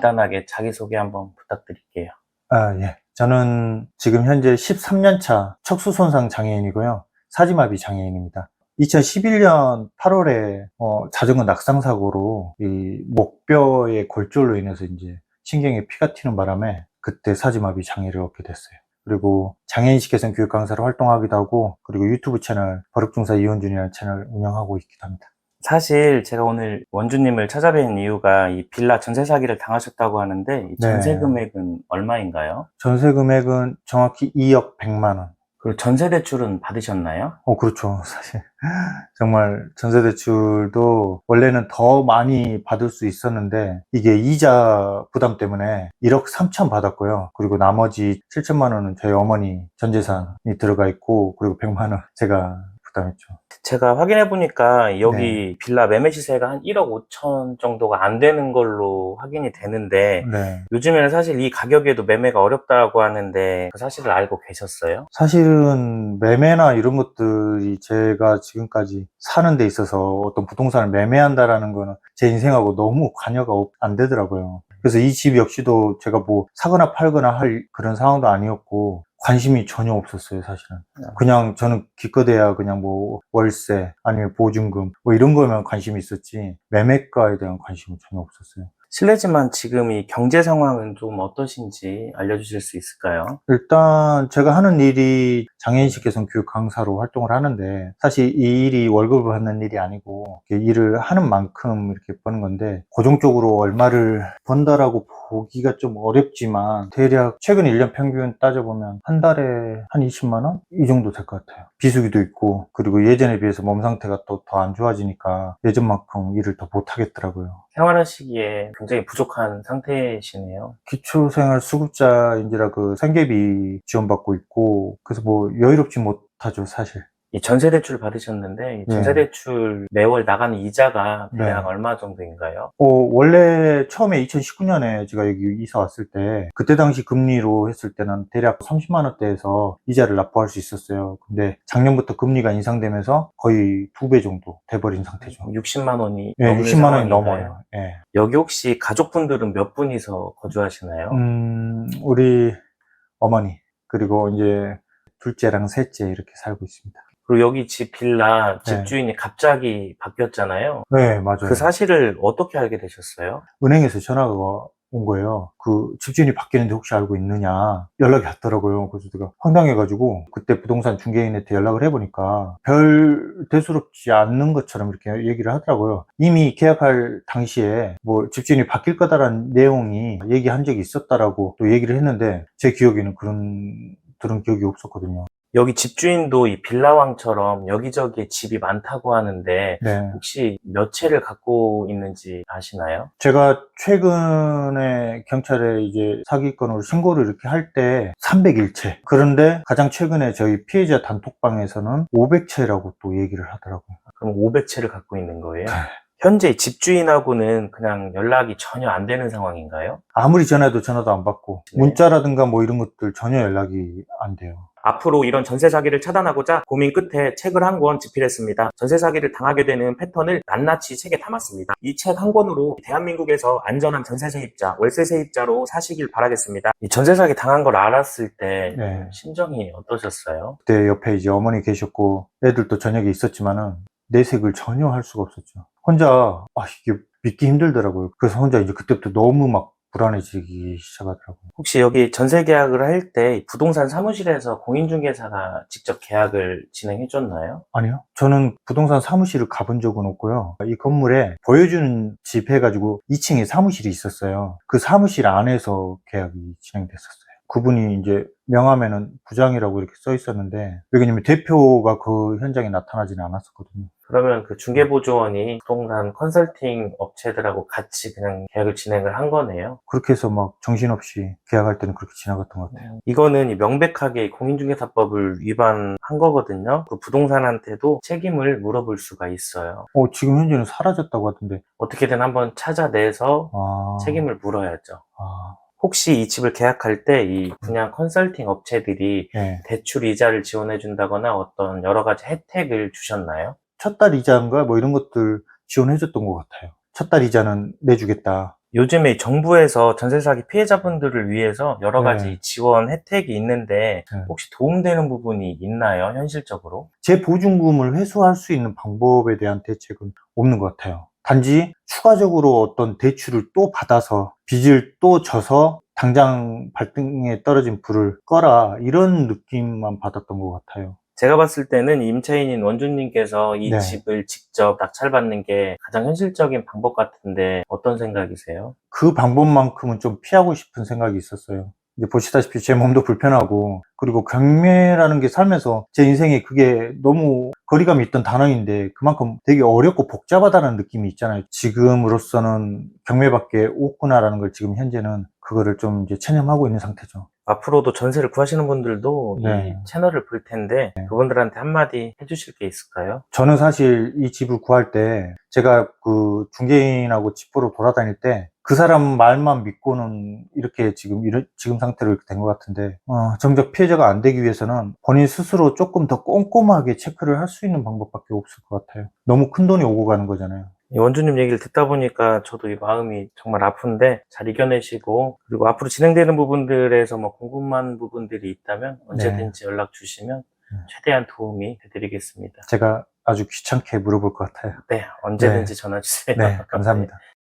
간단하게 자기소개 한번 부탁드릴게요. 아, 예. 저는 지금 현재 13년차 척수 손상 장애인이고요. 사지마비 장애인입니다. 2011년 8월에 어, 자전거 낙상 사고로 이 목뼈의 골절로 인해서 이제 신경에 피가 튀는 바람에 그때 사지마비 장애를 얻게 됐어요. 그리고 장애인식 개선 교육 강사로 활동하기도 하고 그리고 유튜브 채널 버럭중사 이원준이라는 채널 운영하고 있기도 합니다. 사실 제가 오늘 원주님을 찾아뵌 이유가 이 빌라 전세 사기를 당하셨다고 하는데 이 전세 네. 금액은 얼마인가요? 전세 금액은 정확히 2억 100만 원. 그리고 전세 대출은 받으셨나요? 어, 그렇죠. 사실. 정말 전세대출도 원래는 더 많이 받을 수 있었는데, 이게 이자 부담 때문에 1억 3천 받았고요. 그리고 나머지 7천만 원은 저희 어머니 전재산이 들어가 있고, 그리고 100만 원 제가 부담했죠. 제가 확인해 보니까 여기 빌라 매매 시세가 한 1억 5천 정도가 안 되는 걸로 확인이 되는데 네. 요즘에는 사실 이 가격에도 매매가 어렵다고 하는데 그 사실을 알고 계셨어요? 사실은 매매나 이런 것들이 제가 지금까지 사는 데 있어서 어떤 부동산을 매매한다라는 거는 제 인생하고 너무 관여가 없- 안 되더라고요. 그래서 이 집 역시도 제가 뭐 사거나 팔거나 할 그런 상황도 아니었고 관심이 전혀 없었어요, 사실은. 그냥 저는 기껏해야 그냥 뭐 월세 아니면 보증금 뭐 이런 거면 관심이 있었지 매매가에 대한 관심은 전혀 없었어요. 실례지만 지금 이 경제 상황은 좀 어떠신지 알려주실 수 있을까요? 일단 제가 하는 일이 장애인식 개선 교육 강사로 활동을 하는데 사실 이 일이 월급을 받는 일이 아니고 일을 하는 만큼 이렇게 버는 건데 고정적으로 얼마를 번다라고 보기가 좀 어렵지만 대략 최근 1년 평균 따져보면 한 달에 한 20만 원? 이 정도 될 것 같아요. 비수기도 있고 그리고 예전에 비해서 몸 상태가 또 더 안 좋아지니까 예전만큼 일을 더 못 하겠더라고요. 생활하시기에 굉장히 부족한 상태시네요. 기초생활 수급자인지라 그 생계비 지원받고 있고 그래서 뭐 여유롭지 못하죠 사실 이 전세 대출 받으셨는데 이 전세 네. 대출 매월 나가는 이자가 네. 대략 얼마 정도인가요? 어, 원래 처음에 2019년에 제가 여기 이사 왔을 때 그때 당시 금리로 했을 때는 대략 30만 원대에서 이자를 납부할 수 있었어요 근데 작년부터 금리가 인상되면서 거의 두 배 정도 돼버린 상태죠 60만 원이 예, 넘는 60만 원이? 넘어요 예. 여기 혹시 가족분들은 몇 분이서 거주하시나요? 음, 우리 어머니 그리고 이제 둘째랑 셋째 이렇게 살고 있습니다 그리고 여기 집 빌라 네. 집주인이 갑자기 바뀌었잖아요. 네 맞아요 그 사실을 어떻게 알게 되셨어요? 은행에서 전화가 온 거예요. 그 집주인이 바뀌는데 혹시 알고 있느냐 연락이 왔더라고요. 그래서 제가 황당해가지고 그때 부동산 중개인한테 연락을 해보니까 별 대수롭지 않는 것처럼 이렇게 얘기를 하더라고요. 이미 계약할 당시에 뭐 집주인이 바뀔 거다라는 내용이 얘기한 적이 있었다라고 또 얘기를 했는데 제 기억에는 그런 들은 기억이 없었거든요. 여기 집주인도 이 빌라왕처럼 여기저기에 집이 많다고 하는데 네. 혹시 몇 채를 갖고 있는지 아시나요? 제가 최근에 경찰에 이제 사기건으로 신고를 이렇게 할 때 301채. 그런데 가장 최근에 저희 피해자 단톡방에서는 500채라고 또 얘기를 하더라고요. 그럼 500채를 갖고 있는 거예요? 네. 현재 집주인하고는 그냥 연락이 전혀 안 되는 상황인가요? 아무리 전화해도 전화도 안 받고 네. 문자라든가 뭐 이런 것들 전혀 연락이 안 돼요. 앞으로 이런 전세 사기를 차단하고자 고민 끝에 책을 한 권 집필했습니다. 전세 사기를 당하게 되는 패턴을 낱낱이 책에 담았습니다. 이 책 한 권으로 대한민국에서 안전한 전세 세입자, 월세 세입자로 사시길 바라겠습니다. 이 전세 사기 당한 걸 알았을 때 네. 심정이 어떠셨어요? 그때 옆에 이제 어머니 계셨고 애들도 저녁에 있었지만은 내색을 전혀 할 수가 없었죠. 혼자 아 이게 믿기 힘들더라고요. 그래서 혼자 이제 그때부터 너무 막 불안해지기 시작하더라고요. 혹시 여기 전세 계약을 할 때 부동산 사무실에서 공인중개사가 직접 계약을 진행해 줬나요? 아니요. 저는 부동산 사무실을 가본 적은 없고요. 이 건물에 보여주는 집 해가지고 2층에 사무실이 있었어요. 그 사무실 안에서 계약이 진행됐었어요. 그분이 이제 명함에는 부장이라고 이렇게 써 있었는데 왜냐면 대표가 그 현장에 나타나지는 않았었거든요. 그러면 그 중개보조원이 부동산 컨설팅 업체들하고 같이 그냥 계약을 진행을 한 거네요. 그렇게 해서 막 정신없이 계약할 때는 그렇게 지나갔던 것 같아요. 이거는 이 명백하게 공인중개사법을 위반한 거거든요. 그 부동산한테도 책임을 물어볼 수가 있어요. 어, 지금 현재는 사라졌다고 하던데. 어떻게든 한번 찾아내서 아, 책임을 물어야죠. 아, 혹시 이 집을 계약할 때 이 분양 컨설팅 업체들이 네. 대출 이자를 지원해 준다거나 어떤 여러 가지 혜택을 주셨나요? 첫 달 이자인가 뭐 이런 것들 지원해 줬던 것 같아요. 첫 달 이자는 내주겠다. 요즘에 정부에서 전세 사기 피해자분들을 위해서 여러 가지 네. 지원 혜택이 있는데 네. 혹시 도움되는 부분이 있나요? 현실적으로? 재보증금을 회수할 수 있는 방법에 대한 대책은 없는 것 같아요. 단지 추가적으로 어떤 대출을 또 받아서 빚을 또 져서 당장 발등에 떨어진 불을 꺼라 이런 느낌만 받았던 것 같아요. 제가 봤을 때는 임차인인 원주님께서 이 네. 집을 직접 낙찰받는 게 가장 현실적인 방법 같은데 어떤 생각이세요? 그 방법만큼은 좀 피하고 싶은 생각이 있었어요. 이제 보시다시피 제 몸도 불편하고 그리고 경매라는 게 살면서 제 인생에 그게 너무 거리감이 있던 단어인데 그만큼 되게 어렵고 복잡하다는 느낌이 있잖아요. 지금으로서는 경매밖에 없구나라는 걸 지금 현재는 그거를 좀 이제 체념하고 있는 상태죠. 앞으로도 전세를 구하시는 분들도 네. 이 채널을 볼 텐데 그분들한테 한마디 해주실 게 있을까요? 저는 사실 이 집을 구할 때 제가 그 중개인하고 집 보러 돌아다닐 때그 사람 말만 믿고는 이렇게 지금 이런 지금 상태로 이렇게 된 것 같은데 어, 정작 피해자가 안 되기 위해서는 본인 스스로 조금 더 꼼꼼하게 체크를 할 수 있는 방법밖에 없을 것 같아요. 너무 큰 돈이 오고 가는 거잖아요. 이 원주님 얘기를 듣다 보니까 저도 이 마음이 정말 아픈데 잘 이겨내시고 그리고 앞으로 진행되는 부분들에서 뭐 궁금한 부분들이 있다면 언제든지 연락 주시면 네. 최대한 도움이 되드리겠습니다. 제가 아주 귀찮게 물어볼 것 같아요. 네, 언제든지 전화 주세요. 네, 감사합니다.